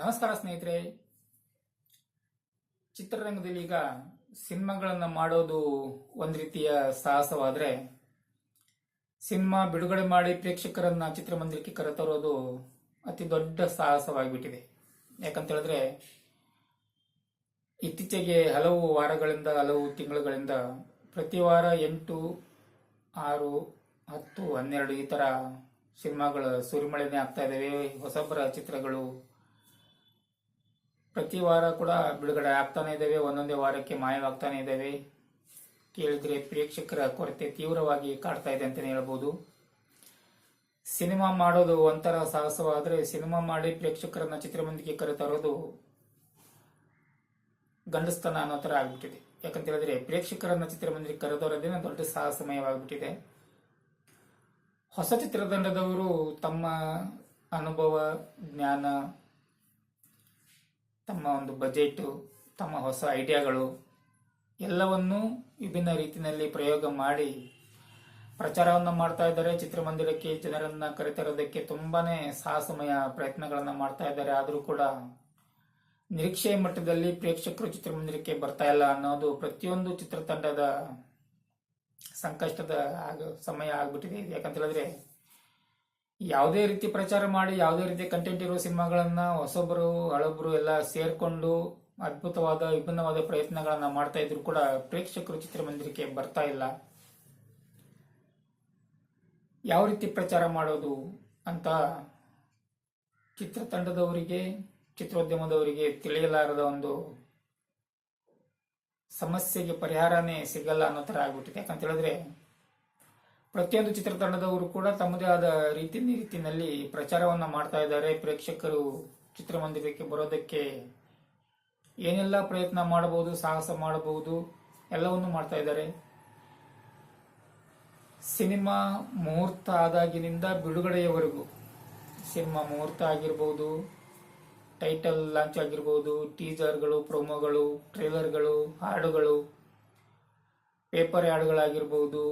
ನಮಸ್ಕಾರ ಸ್ನೇಹಿತರೆ. ಚಿತ್ರರಂಗದಲ್ಲಿ ಈಗ ಸಿನಿಮಾಗಳನ್ನು ಮಾಡೋದು ಒಂದು ರೀತಿಯ ಸಾಹಸವಾದರೆ ಸಿನಿಮಾ ಬಿಡುಗಡೆ ಮಾಡಿ ಪ್ರೇಕ್ಷಕರನ್ನ ಚಿತ್ರಮಂದಿರಕ್ಕೆ ಕರೆತರೋದು ಅತಿ ದೊಡ್ಡ ಸಾಹಸವಾಗಿಬಿಟ್ಟಿದೆ. ಯಾಕಂತ ಹೇಳಿದ್ರೆ ಇತ್ತೀಚೆಗೆ ಹಲವು ವಾರಗಳಿಂದ, ಹಲವು ತಿಂಗಳುಗಳಿಂದ ಪ್ರತಿ ವಾರ ಎಂಟು, ಆರು, ಹತ್ತು, ಹನ್ನೆರಡು ಈ ಥರ ಸಿನಿಮಾಗಳು ಸುರಿಮಳೆನೇ ಆಗ್ತಾ ಇದ್ದಾವೆ. ಹೊಸಬ್ರ ಚಿತ್ರಗಳು ಪ್ರತಿ ವಾರ ಕೂಡ ಬಿಡುಗಡೆ ಆಗ್ತಾನೆ ಇದ್ದಾವೆ ಒಂದೊಂದೇ ವಾರಕ್ಕೆ ಮಾಯವಾಗ್ತಾನೆ ಇದ್ದಾವೆ ಕೇಳಿದ್ರೆ ಪ್ರೇಕ್ಷಕರ ಕೊರತೆ ತೀವ್ರವಾಗಿ ಕಾಡ್ತಾ ಇದೆ ಅಂತಲೇ ಹೇಳ್ಬೋದು. ಸಿನಿಮಾ ಮಾಡೋದು ಒಂಥರ ಸಾಹಸವಾದರೆ ಸಿನಿಮಾ ಮಾಡಿ ಪ್ರೇಕ್ಷಕರನ್ನ ಚಿತ್ರಮಂದಿಗೆ ಕರೆತರೋದು ಗಂಡಸ್ತನ ಅನ್ನೋ ಥರ ಆಗ್ಬಿಟ್ಟಿದೆ. ಯಾಕಂತ ಹೇಳಿದ್ರೆ ಪ್ರೇಕ್ಷಕರನ್ನ ಚಿತ್ರಮಂದಿರಕ್ಕೆ ಕರೆದೋರೋದೇನೆ ದೊಡ್ಡ ಸಾಹಸಮಯವಾಗ್ಬಿಟ್ಟಿದೆ. ಹೊಸ ಚಿತ್ರತಂಡದವರು ತಮ್ಮ ಅನುಭವ, ಜ್ಞಾನ ತಮ್ಮ ಒಂದು ಬಜೆಟ್, ತಮ್ಮ ಹೊಸ ಐಡಿಯಾಗಳು ಎಲ್ಲವನ್ನೂ ವಿಭಿನ್ನ ರೀತಿಯಲ್ಲಿ ಪ್ರಯೋಗ ಮಾಡಿ ಪ್ರಚಾರವನ್ನು ಮಾಡ್ತಾ ಇದ್ದಾರೆ. ಚಿತ್ರಮಂದಿರಕ್ಕೆ ಜನರನ್ನು ಕರೆತರೋದಕ್ಕೆ ತುಂಬಾನೇ ಸಾಹಸಮಯ ಪ್ರಯತ್ನಗಳನ್ನು ಮಾಡ್ತಾ ಇದ್ದಾರೆ. ಆದರೂ ಕೂಡ ನಿರೀಕ್ಷೆ ಮಟ್ಟದಲ್ಲಿ ಪ್ರೇಕ್ಷಕರು ಚಿತ್ರಮಂದಿರಕ್ಕೆ ಬರ್ತಾ ಇಲ್ಲ ಅನ್ನೋದು ಪ್ರತಿಯೊಂದು ಚಿತ್ರತಂಡದ ಸಂಕಷ್ಟದ ಸಮಯ ಆಗ್ಬಿಟ್ಟಿದೆ. ಯಾಕಂತ ಹೇಳಿದ್ರೆ ಯಾವುದೇ ರೀತಿ ಪ್ರಚಾರ ಮಾಡಿ, ಯಾವುದೇ ರೀತಿ ಕಂಟೆಂಟ್ ಇರುವ ಸಿನಿಮಾಗಳನ್ನ ಹೊಸೊಬ್ಬರು ಹಳಬರು ಎಲ್ಲ ಸೇರ್ಕೊಂಡು ಅದ್ಭುತವಾದ, ವಿಭಿನ್ನವಾದ ಪ್ರಯತ್ನಗಳನ್ನ ಮಾಡ್ತಾ ಇದ್ರು ಕೂಡ ಪ್ರೇಕ್ಷಕರು ಚಿತ್ರಮಂದಿರಕ್ಕೆ ಬರ್ತಾ ಇಲ್ಲ. ಯಾವ ರೀತಿ ಪ್ರಚಾರ ಮಾಡೋದು ಅಂತ ಚಿತ್ರತಂಡದವರಿಗೆ, ಚಿತ್ರೋದ್ಯಮದವರಿಗೆ ತಿಳಿಯಲಾರದ ಒಂದು ಸಮಸ್ಯೆಗೆ ಪರಿಹಾರನೇ ಸಿಗಲ್ಲ ಅನ್ನೋ ಥರ ಆಗ್ಬಿಟ್ಟಿದೆ. ಯಾಕಂತ ಹೇಳಿದ್ರೆ ಪ್ರತಿಯೊಂದು ಚಿತ್ರತಂಡದವರು ಕೂಡ ತಮ್ಮದೇ ಆದ ರೀತಿ ರೀತಿಯಲ್ಲಿ ಪ್ರಚಾರವನ್ನ ಮಾಡ್ತಾ ಇದ್ದಾರೆ. ಪ್ರೇಕ್ಷಕರು ಚಿತ್ರಮಂದಿರಕ್ಕೆ ಬರೋದಕ್ಕೆ ಏನೆಲ್ಲ ಪ್ರಯತ್ನ ಮಾಡಬಹುದು, ಸಾಹಸ ಮಾಡಬಹುದು, ಎಲ್ಲವನ್ನು ಮಾಡ್ತಾ ಇದ್ದಾರೆ. ಸಿನಿಮಾ ಮುಹೂರ್ತ ಆದಾಗಿನಿಂದ ಬಿಡುಗಡೆಯವರೆಗೂ ಸಿನಿಮಾ ಮುಹೂರ್ತ ಆಗಿರ್ಬೋದು, ಟೈಟಲ್ ಲಾಂಚ್ ಆಗಿರ್ಬೋದು, ಟೀಸರ್ಗಳು, ಪ್ರೊಮೋಗಳು, ಟ್ರೇಲರ್ಗಳು, ಹಾಡುಗಳು, ಪೇಪರ್ ಹಾಡುಗಳಾಗಿರ್ಬೋದು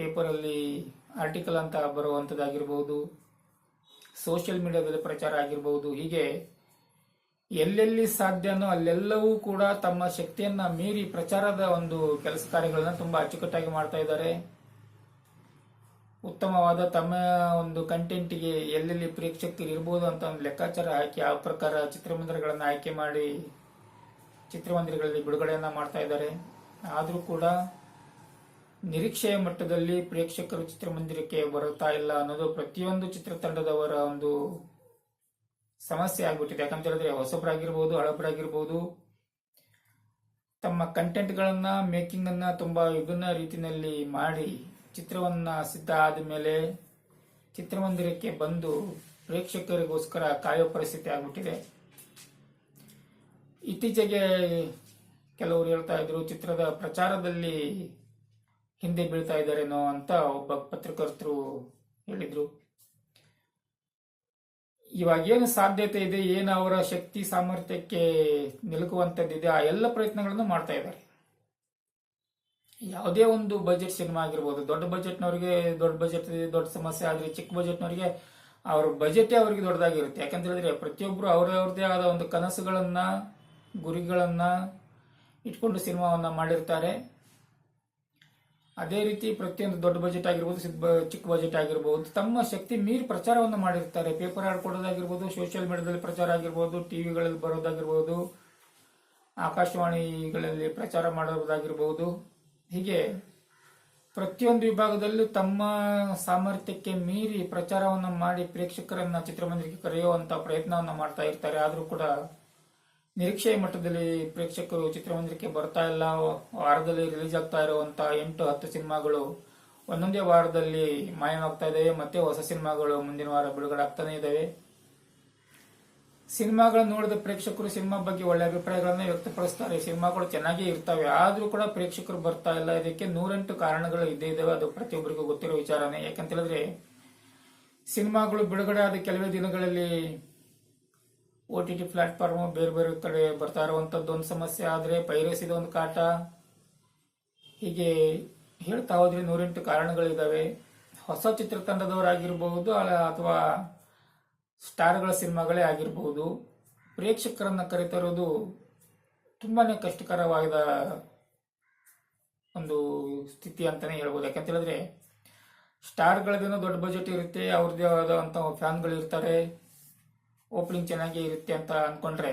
ಪೇಪರಲ್ಲಿ ಆರ್ಟಿಕಲ್ ಅಂತ ಬರುವಂಥದ್ದಾಗಿರ್ಬೋದು ಸೋಷಿಯಲ್ ಮೀಡಿಯಾದಲ್ಲಿ ಪ್ರಚಾರ ಆಗಿರ್ಬೋದು, ಹೀಗೆ ಎಲ್ಲೆಲ್ಲಿ ಸಾಧ್ಯನೋ ಅಲ್ಲೆಲ್ಲವೂ ಕೂಡ ತಮ್ಮ ಶಕ್ತಿಯನ್ನ ಮೀರಿ ಪ್ರಚಾರದ ಒಂದು ಕೆಲಸ ಕಾರ್ಯಗಳನ್ನ ತುಂಬಾ ಅಚ್ಚುಕಟ್ಟಾಗಿ ಮಾಡ್ತಾ ಇದ್ದಾರೆ. ಉತ್ತಮವಾದ ತಮ್ಮ ಒಂದು ಕಂಟೆಂಟ್ಗೆ ಎಲ್ಲೆಲ್ಲಿ ಪ್ರೇಕ್ಷಕರು ಇರ್ಬೋದು ಅಂತ ಒಂದು ಲೆಕ್ಕಾಚಾರ ಹಾಕಿ, ಆ ಪ್ರಕಾರ ಚಿತ್ರಮಂದಿರಗಳನ್ನು ಆಯ್ಕೆ ಮಾಡಿ ಚಿತ್ರಮಂದಿರಗಳಲ್ಲಿ ಬಿಡುಗಡೆಯನ್ನ ಮಾಡ್ತಾ ಇದ್ದಾರೆ. ಆದರೂ ಕೂಡ ನಿರೀಕ್ಷೆಯ ಮಟ್ಟದಲ್ಲಿ ಪ್ರೇಕ್ಷಕರು ಚಿತ್ರಮಂದಿರಕ್ಕೆ ಬರುತ್ತಾ ಇಲ್ಲ ಅನ್ನೋದು ಪ್ರತಿಯೊಂದು ಚಿತ್ರತಂಡದವರ ಒಂದು ಸಮಸ್ಯೆ ಆಗ್ಬಿಟ್ಟಿದೆ. ಯಾಕಂತ ಹೇಳಿದ್ರೆ ಹೊಸಬರಾಗಿರ್ಬೋದು, ಹಳಬರಾಗಿರ್ಬೋದು, ತಮ್ಮ ಕಂಟೆಂಟ್ಗಳನ್ನ ಮೇಕಿಂಗ್ ಅನ್ನ ತುಂಬಾ ವಿಭಿನ್ನ ರೀತಿಯಲ್ಲಿ ಮಾಡಿ ಚಿತ್ರವನ್ನ ಸಿದ್ಧ ಆದ ಮೇಲೆ ಚಿತ್ರಮಂದಿರಕ್ಕೆ ಬಂದು ಪ್ರೇಕ್ಷಕರಿಗೋಸ್ಕರ ಕಾಯೋ ಪರಿಸ್ಥಿತಿ ಆಗ್ಬಿಟ್ಟಿದೆ. ಇತ್ತೀಚೆಗೆ ಕೆಲವರು ಹೇಳ್ತಾ ಇದ್ರು, ಚಿತ್ರದ ಪ್ರಚಾರದಲ್ಲಿ ಹಿಂದೆ ಬೀಳ್ತಾ ಇದ್ದಾರೇನೋ ಅಂತ ಒಬ್ಬ ಪತ್ರಕರ್ತರು ಹೇಳಿದ್ರು. ಇವಾಗ ಏನು ಸಾಧ್ಯತೆ ಇದೆ, ಏನು ಅವರ ಶಕ್ತಿ ಸಾಮರ್ಥ್ಯಕ್ಕೆ ನಿಲುಕುವಂಥದ್ದಿದೆ ಆ ಎಲ್ಲ ಪ್ರಯತ್ನಗಳನ್ನು ಮಾಡ್ತಾ ಇದ್ದಾರೆ. ಯಾವುದೇ ಒಂದು ಬಜೆಟ್ ಸಿನಿಮಾ ಆಗಿರ್ಬೋದು, ದೊಡ್ಡ ಬಜೆಟ್ನವರಿಗೆ ದೊಡ್ಡ ಬಜೆಟ್ ದೊಡ್ಡ ಸಮಸ್ಯೆ ಆದ್ರೆ ಚಿಕ್ಕ ಬಜೆಟ್ನವರಿಗೆ ಅವ್ರ ಬಜೆಟೇ ಅವರಿಗೆ ದೊಡ್ಡದಾಗಿರುತ್ತೆ. ಯಾಕಂತ ಹೇಳಿದ್ರೆ ಪ್ರತಿಯೊಬ್ಬರು ಅವರವ್ರದೇ ಆದ ಒಂದು ಕನಸುಗಳನ್ನ, ಗುರಿಗಳನ್ನ ಇಟ್ಕೊಂಡು ಸಿನಿಮಾವನ್ನ ಮಾಡಿರ್ತಾರೆ. ಅದೇ ರೀತಿ ಪ್ರತಿಯೊಂದು ದೊಡ್ಡ ಬಜೆಟ್ ಆಗಿರ್ಬೋದು ಚಿಕ್ಕ ಬಜೆಟ್ ಆಗಿರ್ಬೋದು, ತಮ್ಮ ಶಕ್ತಿ ಮೀರಿ ಪ್ರಚಾರವನ್ನು ಮಾಡಿರ್ತಾರೆ. ಪೇಪರ್ ಆಡ್ಕೊಡೋದಾಗಿರ್ಬೋದು ಸೋಷಿಯಲ್ ಮೀಡಿಯಾದಲ್ಲಿ ಪ್ರಚಾರ ಆಗಿರ್ಬೋದು ಟಿವಿಗಳಲ್ಲಿ ಬರೋದಾಗಿರ್ಬೋದು, ಆಕಾಶವಾಣಿಗಳಲ್ಲಿ ಪ್ರಚಾರ ಮಾಡೋದಾಗಿರ್ಬೋದು. ಹೀಗೆ ಪ್ರತಿಯೊಂದು ವಿಭಾಗದಲ್ಲೂ ತಮ್ಮ ಸಾಮರ್ಥ್ಯಕ್ಕೆ ಮೀರಿ ಪ್ರಚಾರವನ್ನು ಮಾಡಿ ಪ್ರೇಕ್ಷಕರನ್ನ ಚಿತ್ರಮಂದಿರಕ್ಕೆ ಕರೆಯುವಂತ ಪ್ರಯತ್ನವನ್ನು ಮಾಡ್ತಾ ಇರ್ತಾರೆ. ಆದರೂ ಕೂಡ ನಿರೀಕ್ಷೆಯ ಮಟ್ಟದಲ್ಲಿ ಪ್ರೇಕ್ಷಕರು ಚಿತ್ರಮಂದಿರಕ್ಕೆ ಬರ್ತಾ ಇಲ್ಲ. ವಾರದಲ್ಲಿ ರಿಲೀಸ್ ಆಗ್ತಾ ಇರುವಂತ ಎಂಟು, ಹತ್ತು ಸಿನಿಮಾಗಳು ಒಂದೊಂದೇ ವಾರದಲ್ಲಿ ಮಾಯವಾಗ್ತಾ ಇದಾವೆ. ಮತ್ತೆ ಹೊಸ ಸಿನಿಮಾಗಳು ಮುಂದಿನ ವಾರ ಬಿಡುಗಡೆ ಆಗ್ತಾನೆ ಇದ್ದಾವೆ ಸಿನಿಮಾಗಳನ್ನು ನೋಡಿದ ಪ್ರೇಕ್ಷಕರು ಸಿನಿಮಾ ಬಗ್ಗೆ ಒಳ್ಳೆ ಅಭಿಪ್ರಾಯಗಳನ್ನ ವ್ಯಕ್ತಪಡಿಸ್ತಾರೆ. ಸಿನಿಮಾಗಳು ಚೆನ್ನಾಗೇ ಇರ್ತವೆ. ಆದ್ರೂ ಕೂಡ ಪ್ರೇಕ್ಷಕರು ಬರ್ತಾ ಇಲ್ಲ. ಇದಕ್ಕೆ ನೂರೆಂಟು ಕಾರಣಗಳು ಇದ್ದೇ ಇದಾವೆ. ಅದು ಪ್ರತಿಯೊಬ್ಬರಿಗೂ ಗೊತ್ತಿರೋ ವಿಚಾರನೇ. ಯಾಕಂತ ಹೇಳಿದ್ರೆ, ಸಿನಿಮಾಗಳು ಬಿಡುಗಡೆ ಆದ ಕೆಲವೇ ದಿನಗಳಲ್ಲಿ ಓ ಟಿ ಟಿ ಪ್ಲಾಟ್ಫಾರ್ಮ್ ಬೇರೆ ಬೇರೆ ಕಡೆ ಬರ್ತಾ ಇರುವಂತದ್ದು ಒಂದು ಸಮಸ್ಯೆ ಆದ್ರೆ ಪೈರಸಿದ ಒಂದು ಕಾಟ. ಹೀಗೆ ಹೇಳ್ತಾ ಹೋದ್ರೆ ನೂರೆಂಟು ಕಾರಣಗಳಿದಾವೆ. ಹೊಸ ಚಿತ್ರತಂಡದವರಾಗಿರ್ಬಹುದು ಅಥವಾ ಸ್ಟಾರ್ಗಳ ಸಿನಿಮಾಗಳೇ ಆಗಿರಬಹುದು. ಪ್ರೇಕ್ಷಕರನ್ನ ಕರೆತರೋದು ತುಂಬಾನೇ ಕಷ್ಟಕರವಾದ ಒಂದು ಸ್ಥಿತಿ ಅಂತಾನೆ ಹೇಳ್ಬೋದು. ಯಾಕಂತ ಹೇಳಿದ್ರೆ, ಸ್ಟಾರ್ಗಳದೇನೋ ದೊಡ್ಡ ಬಜೆಟ್ ಇರುತ್ತೆ, ಅವ್ರದ್ದೇ ಆದಂಥ ಫ್ಯಾನ್ಗಳು ಇರ್ತಾರೆ ಓಪನಿಂಗ್ ಚೆನ್ನಾಗಿ ಇರುತ್ತೆ ಅಂತ ಅಂದ್ಕೊಂಡ್ರೆ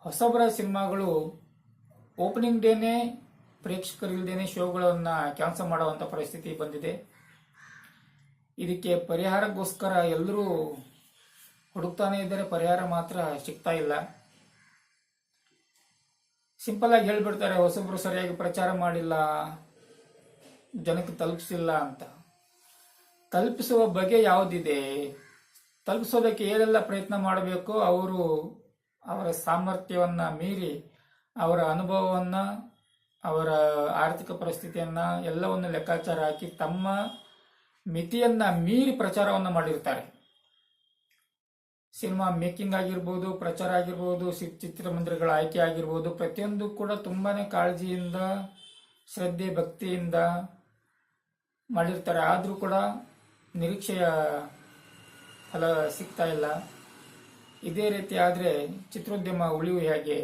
ಹೊಸಬರ ಸಿನಿಮಾಗಳು ಓಪನಿಂಗ್ ಡೇನೇ ಪ್ರೇಕ್ಷಕರಿಲ್ದೇನೆ ಶೋಗಳನ್ನು ಕ್ಯಾನ್ಸಲ್ ಮಾಡುವಂಥ ಪರಿಸ್ಥಿತಿ ಬಂದಿದೆ. ಇದಕ್ಕೆ ಪರಿಹಾರಕ್ಕೋಸ್ಕರ ಎಲ್ಲರೂ ಹುಡುಕ್ತಾನೆ ಇದ್ದರೆ. ಪರಿಹಾರ ಮಾತ್ರ ಸಿಗ್ತಾ ಇಲ್ಲ. ಸಿಂಪಲ್ ಆಗಿ ಹೇಳ್ಬಿಡ್ತಾರೆ, ಹೊಸಬ್ರು ಸರಿಯಾಗಿ ಪ್ರಚಾರ ಮಾಡಿಲ್ಲ, ಜನಕ್ಕೆ ತಲುಪಿಸಿಲ್ಲ ಅಂತ. ತಲುಪಿಸುವ ಬಗೆ ಯಾವುದಿದೆ? ತಲುಪಿಸೋದಕ್ಕೆ ಏನೆಲ್ಲ ಪ್ರಯತ್ನ ಮಾಡಬೇಕು ಅವರು ಅವರ ಸಾಮರ್ಥ್ಯವನ್ನ ಮೀರಿ ಅವರ ಅನುಭವವನ್ನ, ಅವರ ಆರ್ಥಿಕ ಪರಿಸ್ಥಿತಿಯನ್ನ ಎಲ್ಲವನ್ನು ಲೆಕ್ಕಾಚಾರ ಹಾಕಿ ತಮ್ಮ ಮಿತಿಯನ್ನ ಮೀರಿ ಪ್ರಚಾರವನ್ನ ಮಾಡಿರ್ತಾರೆ. ಸಿನಿಮಾ ಮೇಕಿಂಗ್ ಆಗಿರ್ಬೋದು, ಪ್ರಚಾರ ಆಗಿರ್ಬೋದು ಚಿತ್ರಮಂದಿರಗಳ ಆಯ್ಕೆ ಆಗಿರ್ಬೋದು, ಪ್ರತಿಯೊಂದು ಕೂಡ ತುಂಬಾನೇ ಕಾಳಜಿಯಿಂದ, ಶ್ರದ್ಧೆ, ಭಕ್ತಿಯಿಂದ ಮಾಡಿರ್ತಾರೆ. ಆದರೂ ಕೂಡ ನಿರೀಕ್ಷೆಯ ಫಲ ಸಿಗ್ತಾ ಇಲ್ಲ. ಇದೇ ರೀತಿ ಆದರೆ ಚಿತ್ರೋದ್ಯಮ ಉಳಿವು ಹೇಗೆ?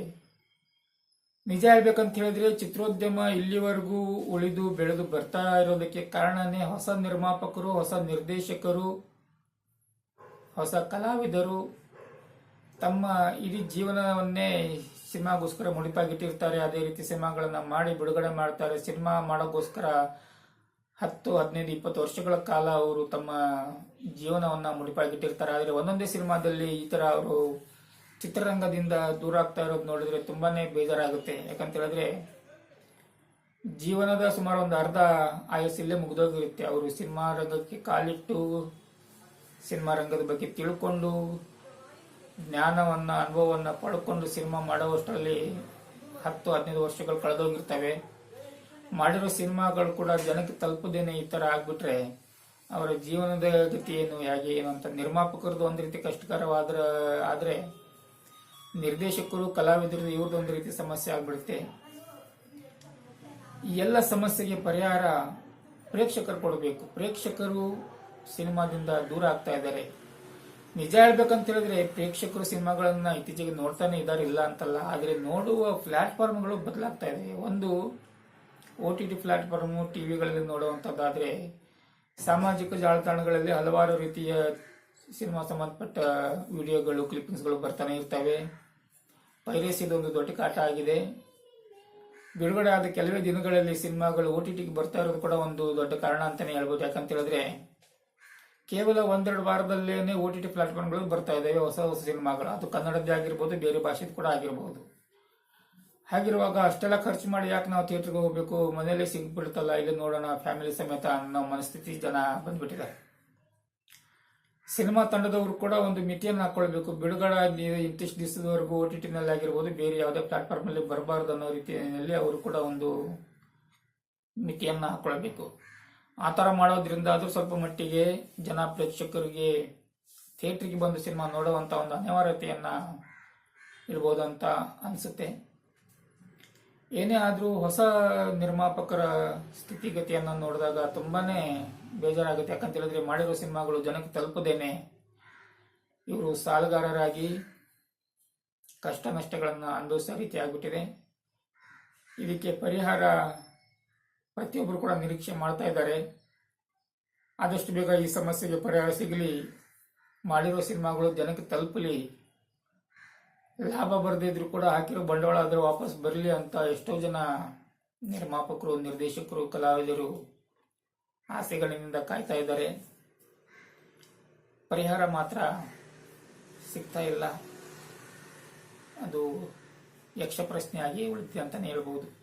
ನಿಜ ಹೇಳ್ಬೇಕಂತ ಹೇಳಿದ್ರೆ ಚಿತ್ರೋದ್ಯಮ ಇಲ್ಲಿವರೆಗೂ ಉಳಿದು ಬೆಳೆದು ಬರ್ತಾ ಇರೋದಕ್ಕೆ ಕಾರಣನೇ ಹೊಸ ನಿರ್ಮಾಪಕರು, ಹೊಸ ನಿರ್ದೇಶಕರು, ಹೊಸ ಕಲಾವಿದರು ತಮ್ಮ ಇಡೀ ಜೀವನವನ್ನೇ ಸಿನಿಮಾಗೋಸ್ಕರ ಮುಡಿಪಾಗಿಟ್ಟಿರ್ತಾರೆ. ಅದೇ ರೀತಿ ಸಿನಿಮಾಗಳನ್ನ ಮಾಡಿ ಬಿಡುಗಡೆ ಮಾಡ್ತಾರೆ. ಸಿನಿಮಾ ಮಾಡೋಕ್ಕೋಸ್ಕರ ಹತ್ತು, ಹದಿನೈದು, ಇಪ್ಪತ್ತು ವರ್ಷಗಳ ಕಾಲ ಅವರು ತಮ್ಮ ಜೀವನವನ್ನ ಮುಡಿಪಾಗಿಟ್ಟಿರ್ತಾರೆ. ಆದರೆ ಒಂದೊಂದೇ ಸಿನಿಮಾದಲ್ಲಿ ಈ ತರ ಅವರು ಚಿತ್ರರಂಗದಿಂದ ದೂರ ಆಗ್ತಾ ಇರೋದು ನೋಡಿದ್ರೆ ತುಂಬಾನೇ ಬೇಜಾರಾಗುತ್ತೆ. ಯಾಕಂತ ಹೇಳಿದ್ರೆ ಜೀವನದ ಸುಮಾರು ಒಂದು ಅರ್ಧ ಆಯಸ್ಸಿಲ್ಲೇ ಮುಗಿದೋಗಿರುತ್ತೆ. ಅವರು ಸಿನಿಮಾ ರಂಗಕ್ಕೆ ಕಾಲಿಟ್ಟು ಸಿನಿಮಾ ರಂಗದ ಬಗ್ಗೆ ತಿಳ್ಕೊಂಡು ಜ್ಞಾನವನ್ನ, ಅನುಭವವನ್ನ ಪಡ್ಕೊಂಡು ಸಿನಿಮಾ ಮಾಡುವಷ್ಟರಲ್ಲಿ ಹತ್ತು, ಹದಿನೈದು ವರ್ಷಗಳು ಕಳೆದೋಗಿರ್ತವೆ. ಮಾಡಿರೋ ಸಿನಿಮಾಗಳು ಕೂಡ ಜನಕ್ಕೆ ತಲುಪದೇನೆ ಈ ತರ ಆಗ್ಬಿಟ್ರೆ ಅವರ ಜೀವನದ ಗತಿ ಏನು ಹೇಗೆ ಏನು ಅಂತ ನಿರ್ಮಾಪಕರದ್ದು ಒಂದು ರೀತಿ ಕಷ್ಟಕರವಾದ್ರ, ಆದ್ರೆ ನಿರ್ದೇಶಕರು ಕಲಾವಿದರು ಇವ್ರದ್ದು ಒಂದು ರೀತಿ ಸಮಸ್ಯೆ ಆಗ್ಬಿಡುತ್ತೆ. ಈ ಎಲ್ಲ ಸಮಸ್ಯೆಗೆ ಪರಿಹಾರ ಪ್ರೇಕ್ಷಕರು ಕೊಡಬೇಕು. ಪ್ರೇಕ್ಷಕರು ಸಿನಿಮಾದಿಂದ ದೂರ ಆಗ್ತಾ ಇದ್ದಾರೆ. ನಿಜ ಹೇಳ್ಬೇಕಂತ ಹೇಳಿದ್ರೆ ಪ್ರೇಕ್ಷಕರು ಸಿನಿಮಾಗಳನ್ನ ಇತ್ತೀಚೆಗೆ ನೋಡ್ತಾನೆ ಇದ್ದಾರೆ ಇಲ್ಲ ಅಂತಲ್ಲ, ಆದ್ರೆ ನೋಡುವ ಪ್ಲಾಟ್ಫಾರ್ಮ್ಗಳು ಬದಲಾಗ್ತಾ ಇದೆ. ಒಂದು ಓ ಟಿ ಟಿ ಪ್ಲಾಟ್ಫಾರ್ಮು ಟಿವಿಗಳಲ್ಲಿ ನೋಡುವಂಥದ್ದಾದರೆ ಸಾಮಾಜಿಕ ಜಾಲತಾಣಗಳಲ್ಲಿ ಹಲವಾರು ರೀತಿಯ ಸಿನಿಮಾ ಸಂಬಂಧಪಟ್ಟ ವಿಡಿಯೋಗಳು, ಕ್ಲಿಪ್ಪಿಂಗ್ಸ್ಗಳು ಬರ್ತಾನೆ ಇರ್ತವೆ. ಪೈರೇಸಿದು ಒಂದು ದೊಡ್ಡ ಕಾಟ ಆಗಿದೆ. ಬಿಡುಗಡೆ ಆದ ಕೆಲವೇ ದಿನಗಳಲ್ಲಿ ಸಿನಿಮಾಗಳು ಓ ಟಿ ಟಿಗೆ ಬರ್ತಾ ಇರೋದು ಕೂಡ ಒಂದು ದೊಡ್ಡ ಕಾರಣ ಅಂತಲೇ ಹೇಳ್ಬೋದು. ಯಾಕಂತ ಹೇಳಿದ್ರೆ ಕೇವಲ ಒಂದೆರಡು ವಾರದಲ್ಲೇ ಓ ಟಿ ಟಿ ಪ್ಲಾಟ್ಫಾರ್ಮ್ಗಳು ಬರ್ತಾ ಇದ್ದಾವೆ ಹೊಸ ಹೊಸ ಸಿನಿಮಾಗಳು. ಅದು ಕನ್ನಡದ್ದೇ ಆಗಿರ್ಬೋದು, ಬೇರೆ ಭಾಷೆದು ಕೂಡ ಆಗಿರ್ಬೋದು. ಹಾಗಿರುವಾಗ ಅಷ್ಟೆಲ್ಲ ಖರ್ಚು ಮಾಡಿ ಯಾಕೆ ನಾವು ಥಿಯೇಟರ್ಗೆ ಹೋಗಬೇಕು? ಮನೆಯಲ್ಲೇ ಸಿಗ್ಬಿಡುತ್ತಲ್ಲ ಇಲ್ಲಿ ನೋಡೋಣ, ಫ್ಯಾಮಿಲಿ ಸಮೇತ ಅನ್ನೋ ಮನಸ್ಥಿತಿ ಜನ ಬಂದ್ಬಿಟ್ಟಿದ್ದಾರೆ. ಸಿನಿಮಾ ತಂಡದವರು ಕೂಡ ಒಂದು ಮಿತಿಯನ್ನು ಹಾಕೊಳ್ಬೇಕು. ಬಿಡುಗಡೆ ಇಂತಿಷ್ಟು ದಿವಸದವರೆಗೂ ಓ ಟಿ ಟಿನಲ್ಲಿ ಆಗಿರ್ಬೋದು, ಬೇರೆ ಯಾವುದೇ ಪ್ಲಾಟ್ಫಾರ್ಮ್ ಬರಬಾರ್ದು ಅನ್ನೋ ರೀತಿಯಲ್ಲಿ ಅವರು ಕೂಡ ಒಂದು ಮಿತಿಯನ್ನು ಹಾಕೊಳ್ಬೇಕು. ಆ ಥರ ಮಾಡೋದ್ರಿಂದ ಅದು ಸ್ವಲ್ಪ ಮಟ್ಟಿಗೆ ಜನ ಪ್ರೇಕ್ಷಕರಿಗೆ ಥಿಯೇಟ್ರಿಗೆ ಬಂದು ಸಿನಿಮಾ ನೋಡುವಂತ ಒಂದು ಅನಿವಾರ್ಯತೆಯನ್ನ ಇರ್ಬೋದು ಅಂತ ಅನಿಸುತ್ತೆ. ಏನೇ ಆದರೂ ಹೊಸ ನಿರ್ಮಾಪಕರ ಸ್ಥಿತಿಗತಿಯನ್ನು ನೋಡಿದಾಗ ತುಂಬಾನೇ ಬೇಜಾರಾಗುತ್ತೆ. ಯಾಕಂತ ಹೇಳಿದ್ರೆ ಮಾಡಿರೋ ಸಿನಿಮಾಗಳು ಜನಕ್ಕೆ ತಲುಪದೇನೆ. ಇವರು ಸಾಲಗಾರರಾಗಿ ಕಷ್ಟ ನಷ್ಟಗಳನ್ನು ಅನುಭವಿಸೋ ರೀತಿ ಆಗ್ಬಿಟ್ಟಿದೆ. ಇದಕ್ಕೆ ಪರಿಹಾರ ಪ್ರತಿಯೊಬ್ಬರು ಕೂಡ ನಿರೀಕ್ಷೆ ಮಾಡ್ತಾ ಇದ್ದಾರೆ. ಆದಷ್ಟು ಬೇಗ ಈ ಸಮಸ್ಯೆಗೆ ಪರಿಹಾರ ಸಿಗಲಿ. ಮಾಡಿರೋ ಸಿನಿಮಾಗಳು ಜನಕ್ಕೆ ತಲುಪಲಿ. ಲಾಭ ಬರ್ದಿದ್ರು ಕೂಡ ಹಾಕಿರೋ ಬಂಡವಾಳ ಆದ್ರೆ ವಾಪಸ್ ಬರಲಿ ಅಂತ ಎಷ್ಟೋ ಜನ ನಿರ್ಮಾಪಕರು, ನಿರ್ದೇಶಕರು, ಕಲಾವಿದರು ಆಸೆಗಳಿಂದ ಕಾಯ್ತಾ ಇದ್ದಾರೆ. ಪರಿಹಾರ ಮಾತ್ರ ಸಿಗ್ತಾ ಇಲ್ಲ. ಅದು ಯಕ್ಷ ಪ್ರಶ್ನೆಯಾಗಿ ಉಳಿತಿ ಅಂತಾನೆ ಹೇಳ್ಬೋದು.